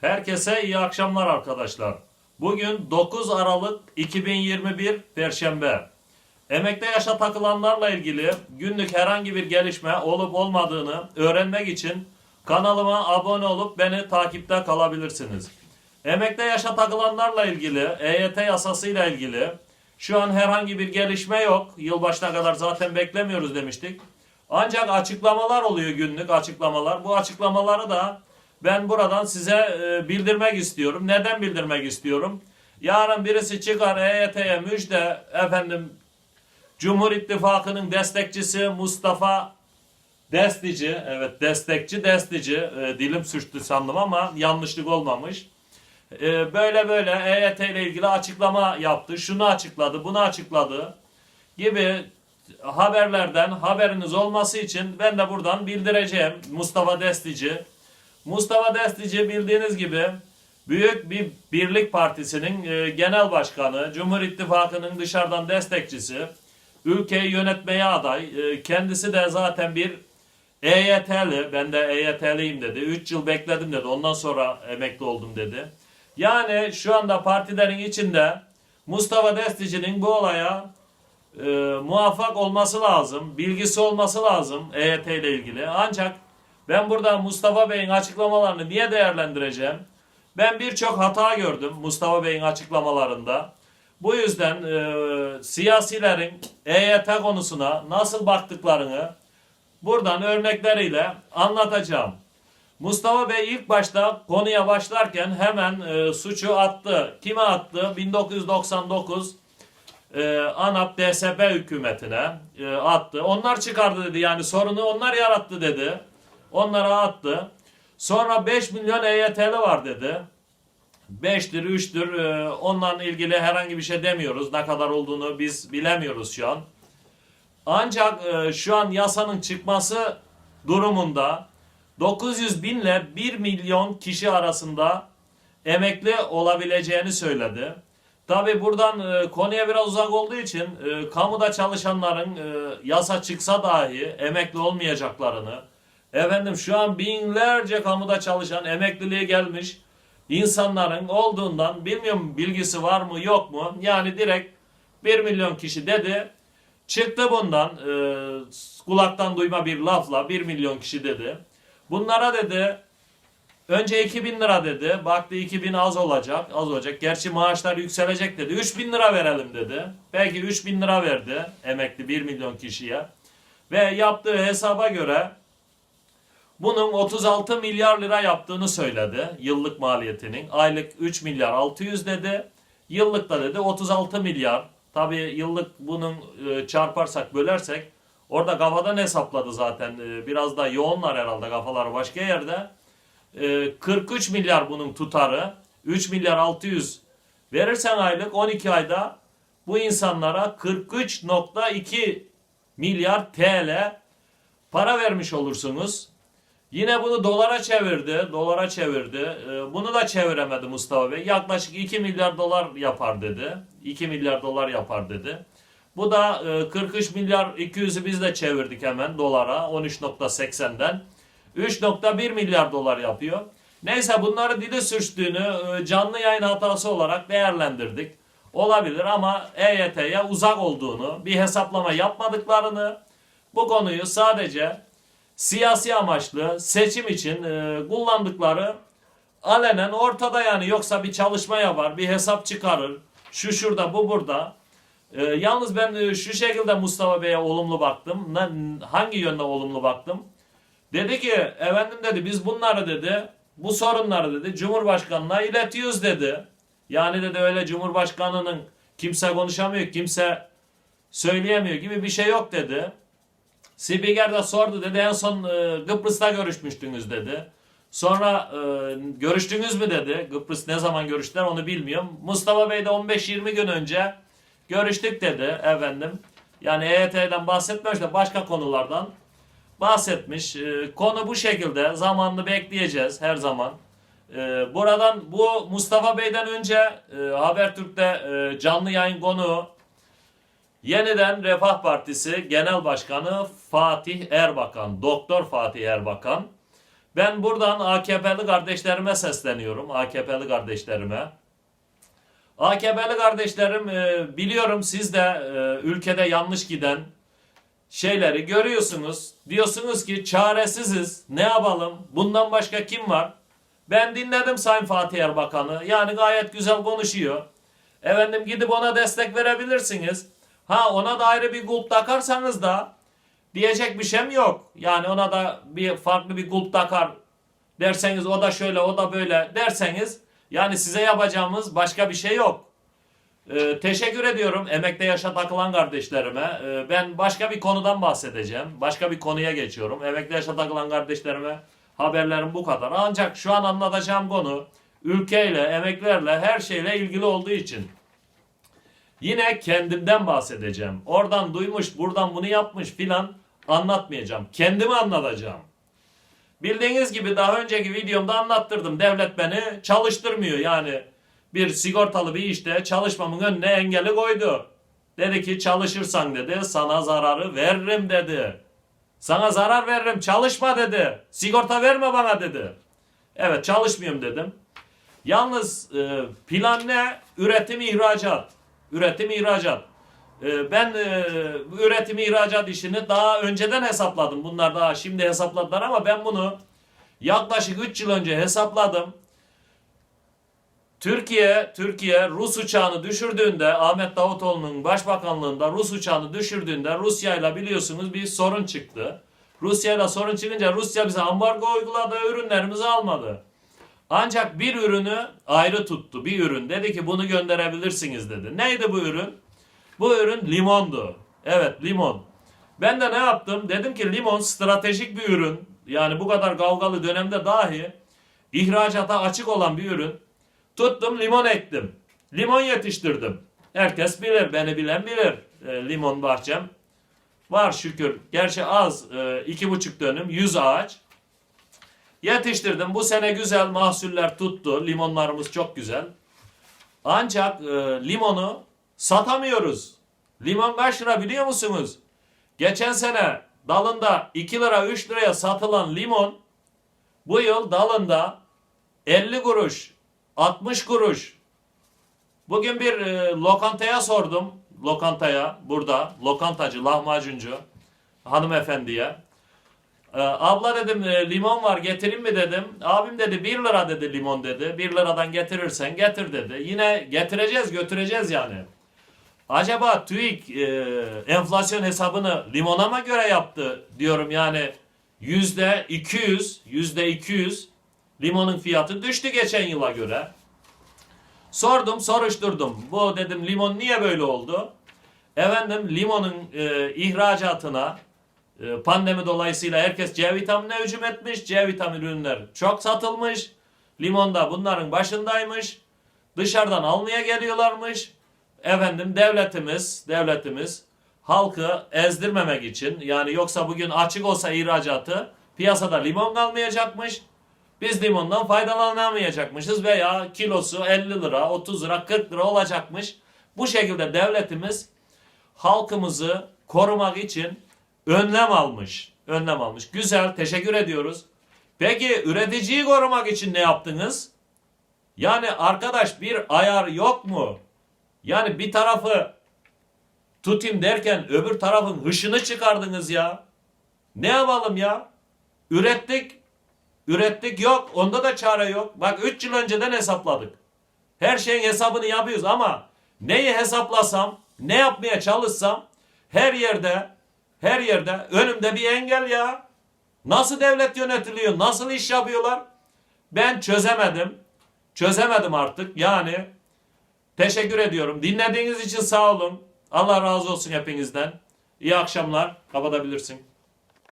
Herkese iyi akşamlar arkadaşlar. Bugün 9 Aralık 2021 Perşembe. Emekte yaşa takılanlarla ilgili günlük herhangi bir gelişme olup olmadığını öğrenmek için kanalıma abone olup beni takipte kalabilirsiniz. Emekte yaşa takılanlarla ilgili, EYT yasasıyla ilgili şu an herhangi bir gelişme yok. Yılbaşına kadar zaten beklemiyoruz demiştik. Ancak açıklamalar oluyor günlük açıklamalar. Bu açıklamaları da ben buradan size e, bildirmek istiyorum. Neden bildirmek istiyorum? Yarın birisi çıkar EYT'ye müjde efendim Cumhur İttifakı'nın destekçisi Mustafa Destici, evet destekçi Destici, e, dilim sürçtü sandım ama yanlışlık olmamış. E, böyle böyle EYT ile ilgili açıklama yaptı, şunu açıkladı, bunu açıkladı gibi haberlerden haberiniz olması için ben de buradan bildireceğim Mustafa Destici. Mustafa Destici bildiğiniz gibi Büyük bir Birlik Partisi'nin e, genel başkanı, Cumhur İttifakı'nın dışarıdan destekçisi, ülkeyi yönetmeye aday. E, kendisi de zaten bir EYT'li, ben de EYT'liyim dedi. 3 yıl bekledim dedi. Ondan sonra emekli oldum dedi. Yani şu anda partilerin içinde Mustafa Destici'nin bu olaya e, muvaffak olması lazım, bilgisi olması lazım EYT ile ilgili. Ancak ben burada Mustafa Bey'in açıklamalarını niye değerlendireceğim? Ben birçok hata gördüm Mustafa Bey'in açıklamalarında. Bu yüzden e, siyasilerin EYT konusuna nasıl baktıklarını buradan örnekleriyle anlatacağım. Mustafa Bey ilk başta konuya başlarken hemen e, suçu attı. Kime attı? 1999 e, ANAP DSP hükümetine e, attı. Onlar çıkardı dedi yani sorunu onlar yarattı dedi. Onlara attı. Sonra 5 milyon EYT'li var dedi. 5'tir, 3'tür. E, onunla ilgili herhangi bir şey demiyoruz. Ne kadar olduğunu biz bilemiyoruz şu an. Ancak e, şu an yasanın çıkması durumunda 900 bin ile 1 milyon kişi arasında emekli olabileceğini söyledi. Tabi buradan e, konuya biraz uzak olduğu için e, kamuda çalışanların e, yasa çıksa dahi emekli olmayacaklarını, efendim şu an binlerce kamuda çalışan emekliliğe gelmiş insanların olduğundan bilmiyorum bilgisi var mı yok mu yani direkt 1 milyon kişi dedi çıktı bundan e, kulaktan duyma bir lafla 1 milyon kişi dedi. Bunlara dedi önce 2000 lira dedi. Baktı 2000 az olacak. Az olacak. Gerçi maaşlar yükselecek dedi. 3000 lira verelim dedi. Belki 3000 lira verdi emekli 1 milyon kişiye. Ve yaptığı hesaba göre bunun 36 milyar lira yaptığını söyledi. Yıllık maliyetinin. Aylık 3 milyar 600 dedi. Yıllık da dedi 36 milyar. Tabi yıllık bunun e, çarparsak bölersek orada kafadan hesapladı zaten. E, biraz da yoğunlar herhalde kafalar başka yerde. E, 43 milyar bunun tutarı. 3 milyar 600 verirsen aylık 12 ayda bu insanlara 43.2 milyar TL para vermiş olursunuz. Yine bunu dolara çevirdi. Dolara çevirdi. Ee, Bunu da çeviremedi Mustafa Bey. Yaklaşık 2 milyar dolar yapar dedi. 2 milyar dolar yapar dedi. Bu da e, 43 milyar 200'ü biz de çevirdik hemen dolara 13.80'den. 3.1 milyar dolar yapıyor. Neyse bunları dili sürçtüğünü e, canlı yayın hatası olarak değerlendirdik. Olabilir ama EYT'ye uzak olduğunu, bir hesaplama yapmadıklarını, bu konuyu sadece siyasi amaçlı seçim için e, kullandıkları alenen ortada yani yoksa bir çalışma yapar, bir hesap çıkarır. Şu şurada, bu burada. E, yalnız ben e, şu şekilde Mustafa Bey'e olumlu baktım. Hangi yönde olumlu baktım? Dedi ki efendim dedi biz bunları dedi bu sorunları dedi Cumhurbaşkanına iletiyoruz dedi. Yani dedi öyle Cumhurbaşkanının kimse konuşamıyor, kimse söyleyemiyor gibi bir şey yok dedi. Spiker de sordu dedi en son e, Kıbrıs'ta görüşmüştünüz dedi. Sonra e, görüştünüz mü dedi. Kıbrıs ne zaman görüştüler onu bilmiyorum. Mustafa Bey de 15-20 gün önce görüştük dedi efendim. Yani EYT'den bahsetmemiş de başka konulardan bahsetmiş. E, konu bu şekilde. Zamanını bekleyeceğiz her zaman. E, buradan bu Mustafa Bey'den önce e, Habertürk'te e, canlı yayın konuğu Yeniden Refah Partisi Genel Başkanı Fatih Erbakan, Doktor Fatih Erbakan Ben buradan AKP'li kardeşlerime sesleniyorum. AKP'li kardeşlerime. AKP'li kardeşlerim e, biliyorum siz de e, ülkede yanlış giden şeyleri görüyorsunuz. Diyorsunuz ki çaresiziz. Ne yapalım? Bundan başka kim var? Ben dinledim Sayın Fatih Erbakan'ı. Yani gayet güzel konuşuyor. Efendim gidip ona destek verebilirsiniz. Ha ona da ayrı bir kulp takarsanız da diyecek bir şeyim yok. Yani ona da bir farklı bir kulp takar derseniz o da şöyle o da böyle derseniz yani size yapacağımız başka bir şey yok. Ee, teşekkür ediyorum emekte yaşa takılan kardeşlerime. Ee, ben başka bir konudan bahsedeceğim. Başka bir konuya geçiyorum. Emekte yaşa takılan kardeşlerime haberlerim bu kadar. Ancak şu an anlatacağım konu ülkeyle, emeklerle, her şeyle ilgili olduğu için yine kendimden bahsedeceğim. Oradan duymuş, buradan bunu yapmış filan anlatmayacağım. Kendimi anlatacağım. Bildiğiniz gibi daha önceki videomda anlattırdım. Devlet beni çalıştırmıyor. Yani bir sigortalı bir işte çalışmamın önüne engeli koydu. Dedi ki çalışırsan dedi sana zararı veririm dedi. Sana zarar veririm çalışma dedi. Sigorta verme bana dedi. Evet çalışmıyorum dedim. Yalnız e, plan ne? Üretim ihracat. Üretim ihracat. E, ben e, üretim ihracat işini daha önceden hesapladım. Bunlar daha şimdi hesapladılar ama ben bunu yaklaşık 3 yıl önce hesapladım. Türkiye, Türkiye Rus uçağını düşürdüğünde Ahmet Davutoğlu'nun başbakanlığında Rus uçağını düşürdüğünde Rusya ile biliyorsunuz bir sorun çıktı. Rusya ile sorun çıkınca Rusya bize ambargo uyguladı, ürünlerimizi almadı. Ancak bir ürünü ayrı tuttu. Bir ürün dedi ki bunu gönderebilirsiniz dedi. Neydi bu ürün? Bu ürün limondu. Evet limon. Ben de ne yaptım? Dedim ki limon stratejik bir ürün. Yani bu kadar kavgalı dönemde dahi ihracata açık olan bir ürün. Tuttum limon ektim. Limon yetiştirdim. Herkes bilir, beni bilen bilir. E, limon bahçem var şükür. Gerçi az, e, iki buçuk dönüm, yüz ağaç. Yetiştirdim. Bu sene güzel mahsuller tuttu. Limonlarımız çok güzel. Ancak e, limonu satamıyoruz. Limon kaç lira biliyor musunuz? Geçen sene dalında 2 lira 3 liraya satılan limon bu yıl dalında 50 kuruş 60 kuruş. Bugün bir e, lokantaya sordum. Lokantaya burada lokantacı lahmacuncu hanımefendiye. E, abla dedim e, limon var getireyim mi dedim. Abim dedi 1 lira dedi limon dedi. 1 liradan getirirsen getir dedi. Yine getireceğiz götüreceğiz yani. Acaba TÜİK e, enflasyon hesabını limona mı göre yaptı diyorum yani yüzde 200 yüzde 200 limonun fiyatı düştü geçen yıla göre. Sordum soruşturdum bu dedim limon niye böyle oldu? Efendim limonun e, ihracatına pandemi dolayısıyla herkes C vitaminine hücum etmiş. C vitamin ürünler çok satılmış. Limon da bunların başındaymış. Dışarıdan almaya geliyorlarmış. Efendim devletimiz, devletimiz halkı ezdirmemek için yani yoksa bugün açık olsa ihracatı piyasada limon kalmayacakmış. Biz limondan faydalanamayacakmışız veya kilosu 50 lira, 30 lira, 40 lira olacakmış. Bu şekilde devletimiz halkımızı korumak için önlem almış. Önlem almış. Güzel, teşekkür ediyoruz. Peki üreticiyi korumak için ne yaptınız? Yani arkadaş bir ayar yok mu? Yani bir tarafı tutayım derken öbür tarafın hışını çıkardınız ya. Ne yapalım ya? Ürettik. Ürettik yok. Onda da çare yok. Bak 3 yıl önceden hesapladık. Her şeyin hesabını yapıyoruz ama neyi hesaplasam, ne yapmaya çalışsam her yerde her yerde önümde bir engel ya. Nasıl devlet yönetiliyor? Nasıl iş yapıyorlar? Ben çözemedim. Çözemedim artık. Yani Teşekkür ediyorum. Dinlediğiniz için sağ olun. Allah razı olsun hepinizden. İyi akşamlar. Kapatabilirsin.